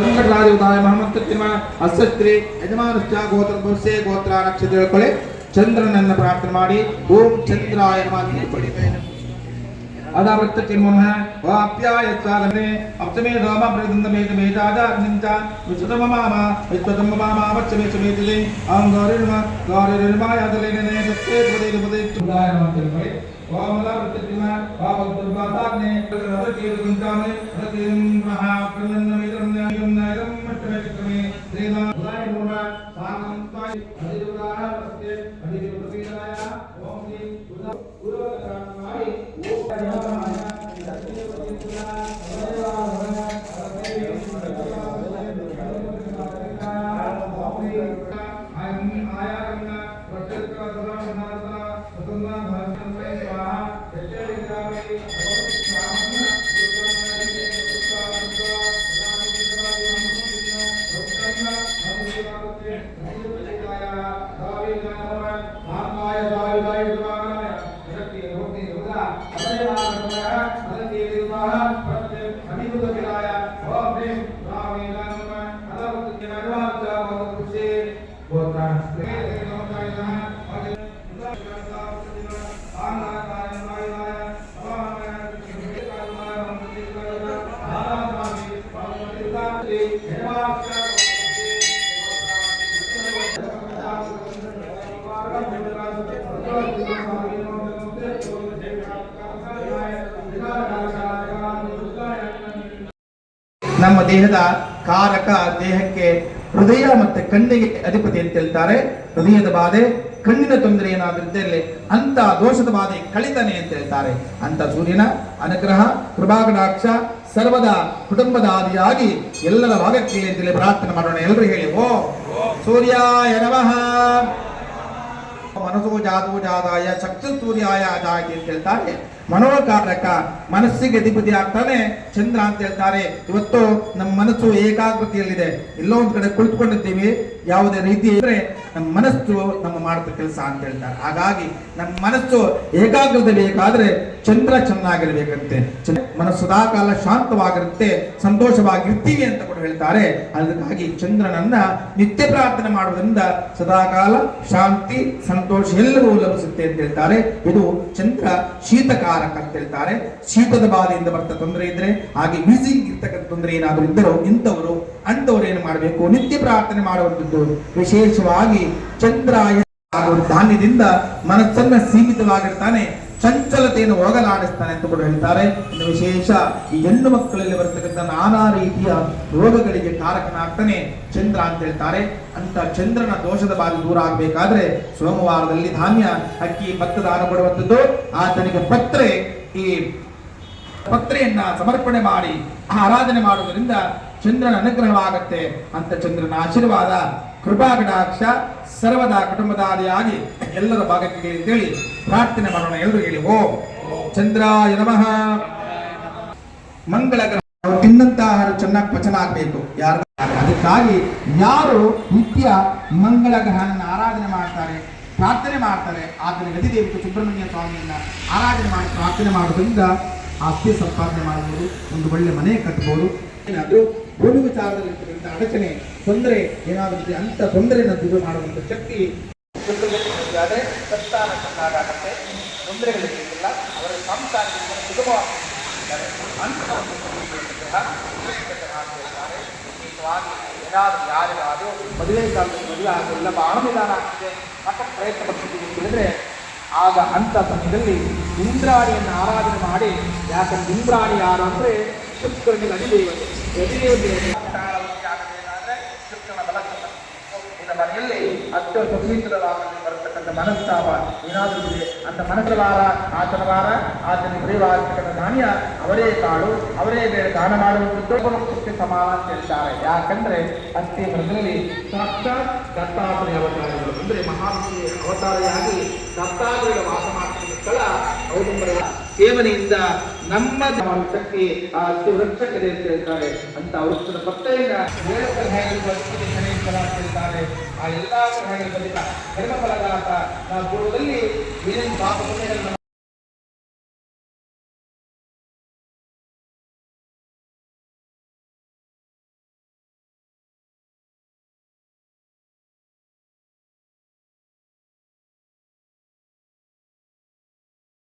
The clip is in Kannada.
ಸಂಕಟರಾಜುದಾಯ ಮಹಮ್ಮದ್ ತಿಮ್ಮ ಅಸ್ಸತ್ರಿ ಯಜಮಾನಶ್ಚ ಗೋತ್ರ ಭವಿಷ್ಯ ಗೋತ್ರ ನಕ್ಷತ್ರ ಹೇಳ್ಕೊಳ್ಳಿ ಚಂದ್ರನನ್ನ ಪ್ರಾರ್ಥನೆ ಮಾಡಿ ಓಂ ಚಂದ್ರಾಯ ನಮಃ ಅಂತ ಹೇಳ್ಕೊಳ್ಳಿ ಅದಾವೃತ್ತ ಚಿನ್ಮಹ ವಾಪ್ಯಾಯ ಸ್ವಾಗನೆ ಅಪ್ತಮೇ ರೋಮ ಪ್ರದಂದ ಮೇತ ಮೇತಾದ ನಿಂತ ವಿಶ್ವತಮ ಮಾಮ ವಿಶ್ವತಮ ಮಾಮ ವಚ್ಚಮೇ ಸಮೇತದೆ ಆಂ ಗೌರಿರ್ಮ ಗೌರಿರ್ಮಾಯಾದಲೇನೆ ಸತ್ಯೇ ಪದೇ ಪದೇ ಚುದಾಯ ನಮಃ ಅಂತ ಹೇಳ್ಕೊಳ್ಳಿ ಓಂ ಅದಾವೃತ್ತ ಚಿನ್ಮ ವಾಪ ದುರ್ಗಾತಾಗ್ನೆ ಅದಕ್ಕೆ ಗುಂತಾನೆ ಅದಕ್ಕೆ ಮಹಾ ಪ್ರದಂದ न्यायं मट्टमे देवा उदाय मोना सानं ताय अधिरुदाय प्रत्ये अधिरुपीदाय ओम श्री उदा उदा कारणाय ओम ನಮ್ಮ ದೇಹದ ಕಾರಕ ದೇಹಕ್ಕೆ ಹೃದಯ ಮತ್ತೆ ಕಣ್ಣಿಗೆ ಅಧಿಪತಿ ಅಂತ ಹೇಳ್ತಾರೆ. ಹೃದಯದ ಬಾಧೆ, ಕಣ್ಣಿನ ತೊಂದರೆ ಏನಾದ್ರಿದ್ದಲ್ಲಿ ಅಂತ ದೋಷದ ಬಾಧೆ ಕಳಿತಾನೆ ಅಂತ ಹೇಳ್ತಾರೆ. ಅಂತ ಸೂರ್ಯನ ಅನುಗ್ರಹ, ಕೃಪಾಕಟಾಕ್ಷ ಸರ್ವದ ಕುಟುಂಬದ ಆದಿಯಾಗಿ ಎಲ್ಲರ ಭಾಗಕ್ಕೆ ಅಂತೇಳಿ ಪ್ರಾರ್ಥನೆ ಮಾಡೋಣ. ಎಲ್ಲರೂ ಹೇಳಿ, ಓ. ಸೂರ್ಯಾಯ ನಮಃ. ಮನಸ್ಸು ಜಾತು ಜಾದಾಯ ಶಕ್ತಿ ಸೂರ್ಯಾಯ ಜಾತಿ ಅಂತ ಹೇಳ್ತಾರೆ. ಮನೋಕಾರಕ, ಮನಸ್ಸಿಗೆ ಅಧಿಪತಿ ಆಗ್ತಾನೆ ಚಂದ್ರ ಅಂತ ಹೇಳ್ತಾರೆ. ಇವತ್ತು ನಮ್ಮ ಮನಸ್ಸು ಏಕಾಗ್ರತೆಯಲ್ಲಿದೆ. ಎಲ್ಲೋ ಒಂದ್ ಕಡೆ ಕುಳಿತುಕೊಂಡಿದ್ದೀವಿ. ಯಾವುದೇ ರೀತಿ ಇದ್ರೆ ನಮ್ಮ ಮನಸ್ಸು ನಮ್ಮ ಮಾಡುತ್ತ ಕೆಲಸ ಅಂತ ಹೇಳ್ತಾರೆ. ಹಾಗಾಗಿ ನಮ್ಮ ಮನಸ್ಸು ಏಕಾಗ್ರತೆ ಬೇಕಾದ್ರೆ ಚಂದ್ರ ಚೆನ್ನಾಗಿರ್ಬೇಕಂತೆ. ಮನಸ್ಸು ಸದಾ ಸದಾಕಾಲ ಶಾಂತವಾಗಿರುತ್ತೆ, ಸಂತೋಷವಾಗಿರ್ತೀವಿ ಅಂತ ಕೂಡ ಹೇಳ್ತಾರೆ. ಅದಕ್ಕಾಗಿ ಚಂದ್ರನನ್ನ ನಿತ್ಯ ಪ್ರಾರ್ಥನೆ ಮಾಡುವುದರಿಂದ ಸದಾಕಾಲ ಶಾಂತಿ, ಸಂತೋಷ ಎಲ್ಲವೂ ಲಭಿಸುತ್ತೆ ಅಂತ ಹೇಳ್ತಾರೆ. ಇದು ಚಂದ್ರ ಶೀತಕಾರಕ ಅಂತ ಹೇಳ್ತಾರೆ. ಶೀತದ ಬಾಧೆಯಿಂದ ಬರ್ತ ತೊಂದರೆ ಇದ್ರೆ, ಹಾಗೆ ವೀಸಿಂಗ್ ಇರ್ತಕ್ಕಂಥ ತೊಂದರೆ ಏನಾದರೂ ಇದ್ದರೂ ಇಂಥವರು ಅಂಥವ್ರು ಏನು ಮಾಡಬೇಕು? ನಿತ್ಯ ಪ್ರಾರ್ಥನೆ ಮಾಡುವಂಥದ್ದು ವಿಶೇಷವಾಗಿ ಚಂದ್ರಾಯ ಧಾನ್ಯದಿಂದ ಮನಸ್ಸನ್ನ ಸೀಮಿತವಾಗಿರ್ತಾನೆ, ಚಂಚಲತೆಯನ್ನು ಹೋಗಲಾಡಿಸ್ತಾನೆ ಅಂತ ಕೂಡ ಹೇಳ್ತಾರೆ. ವಿಶೇಷ ಈ ಹೆಣ್ಣು ಮಕ್ಕಳಲ್ಲಿ ಬರ್ತಕ್ಕಂಥ ನಾನಾ ರೀತಿಯ ರೋಗಗಳಿಗೆ ಕಾರಕನಾಗ್ತಾನೆ ಚಂದ್ರ ಅಂತ ಹೇಳ್ತಾರೆ. ಅಂತ ಚಂದ್ರನ ದೋಷದ ಬಾಧೆ ದೂರ ಆಗಬೇಕಾದ್ರೆ ಸೋಮವಾರದಲ್ಲಿ ಧಾನ್ಯ, ಅಕ್ಕಿ ಭತ್ತ ದಾನ ಕೊಡುವಂಥದ್ದು ಆತನಿಗೆ ಪತ್ರೆ. ಈ ಪತ್ರೆಯನ್ನ ಸಮರ್ಪಣೆ ಮಾಡಿ, ಆರಾಧನೆ ಮಾಡುವುದರಿಂದ ಚಂದ್ರನ ಅನುಗ್ರಹವಾಗತ್ತೆ ಅಂತ ಚಂದ್ರನ ಆಶೀರ್ವಾದ ಕೃಪಾಕಟಾಕ್ಷ ಸರ್ವದ ಕುಟುಂಬದಾದಿಯಾಗಿ ಎಲ್ಲರ ಭಾಗಕ್ಕೆ ಅಂತೇಳಿ ಪ್ರಾರ್ಥನೆ ಮಾಡೋಣ. ಎಲ್ಲರೂ ಹೇಳಿ, ಓ ಚಂದ್ರಾಯ ನಮಃ. ಮಂಗಳ ಗ್ರಹ ತಿನ್ನಂತ ಆಹಾರ ಚೆನ್ನಾಗಿ ಪಚನ ಆಗಬೇಕು. ಯಾರು ಅದಕ್ಕಾಗಿ ಯಾರು ನಿತ್ಯ ಮಂಗಳ ಗ್ರಹನ ಆರಾಧನೆ ಮಾಡ್ತಾರೆ, ಪ್ರಾರ್ಥನೆ ಮಾಡ್ತಾರೆ ಆತನ ಗದಿದೇವತೆ ಸುಬ್ರಹ್ಮಣ್ಯ ಸ್ವಾಮಿಯನ್ನ ಆರಾಧನೆ ಮಾಡಿ ಪ್ರಾರ್ಥನೆ ಮಾಡೋದ್ರಿಂದ ಆಸ್ತಿ ಸಂಪಾದನೆ ಮಾಡಬಹುದು, ಒಂದು ಒಳ್ಳೆ ಮನೆ ಕಟ್ಟಬಹುದು ಏನಾದರೂ ಭೂಮಿ ವಿಚಾರದಲ್ಲಿ ಇರ್ತಕ್ಕಂಥ ಅಡಚಣೆ, ತೊಂದರೆ ಏನಾಗುತ್ತೆ ಅಂತ ತೊಂದರೆಯನ್ನು ದೂರ ಮಾಡುವಂಥ ಶಕ್ತಿ ಆದರೆ ಸತ್ತಾನ ಚೆನ್ನಾಗಾಗತ್ತೆ ತೊಂದರೆಗಳಿಲ್ಲ ಅವರ ಸಂಸಾರ ಸುಗಮವಾಗಿದ್ದಾರೆ ಅಂತ ಒಂದು ಗ್ರಹ ಹೇಳ್ತಾರೆ ವಿಶೇಷವಾಗಿ ಏನಾದರೂ ಯಾರಿಗಾದರೂ ಮದುವೆ ಕಾಲದಲ್ಲಿ ಮದುವೆ ಆಗಲಿಲ್ಲ ಬಹಳ ನಿಧಾನ ಆಗ್ತಿದೆ. ಮತ್ತೆ ಪ್ರಯತ್ನ ಪಡ್ತಿದ್ದೀವಿ ಅಂತ ಹೇಳಿದ್ರೆ, ಆಗ ಅಂಥ ಸಮಯದಲ್ಲಿ ಇಂದ್ರಾಣಿಯನ್ನು ಆರಾಧನೆ ಮಾಡಿ, ಯಾಕಂದ್ರೆ ಇಂದ್ರಾಣಿ ಯಾರು ಅಂದರೆ ಶುಕ್ರನಿಗೆ ಅಧಿದೇವತೆ ಮನೆಯಲ್ಲಿ ಅತ್ಯಂತ ಪವಿತ್ರವಾದಲ್ಲಿ ಬರತಕ್ಕಂಥ ಮನಸ್ತಾಪ ಏನಾದರೂ ಇದೆ, ಅಂತ ಮನಸ್ಸು ವಾರ ಆತನ ವಾರ ಆತನ ಪ್ರಿಯವಾಗಿರ್ತಕ್ಕಂಥ ಧಾನ್ಯ ಅವರೇ ಕಾಳು ಅವರೇ ಬೇರೆ ದಾನ ಮಾಡುವಂಥದ್ದು ಸಮಾನ ಅಂತ ಹೇಳ್ತಾರೆ. ಯಾಕಂದ್ರೆ ಅಷ್ಟೇ ಮೃದಲ್ಲಿ ಸಾಕ್ಷಾತ್ ದತ್ತಾತ್ರೇಯ ಅವತಾರಗಳು ಅಂದ್ರೆ ಮಹಾವಿಷ್ಣು ಅವತಾರಿಯಾಗಿ ದತ್ತಾತ್ರೇಯ ವಾಸ ಮಾಡ್ತಿದ್ದ ಸ್ಥಳ ಔದುಂಬರ ಸೇವನೆಯಿಂದ ನಮ್ಮ ಶಕ್ತಿ ಆ ವೃಕ್ಷಕ್ಕೆ ಅಂತ ಹೇಳ್ತಾರೆ. ಅಂತ ವೃಕ್ಷದ ಪತ್ತೆಯಿಂದ ಏಳು ಗ್ರಹಗಳು ಬದುಕಿಗೆ ಗಣೇಶನ ಅಂತ ಹೇಳ್ತಾರೆ ಆ ಎಲ್ಲಾ ಗ್ರಹಗಳ ಬಂದಿದ್ದ ಧರ್ಮ ಫಲದಾತ ನಾವು ಪೂರ್ವದಲ್ಲಿ ಏನೇನು ಪಾಪ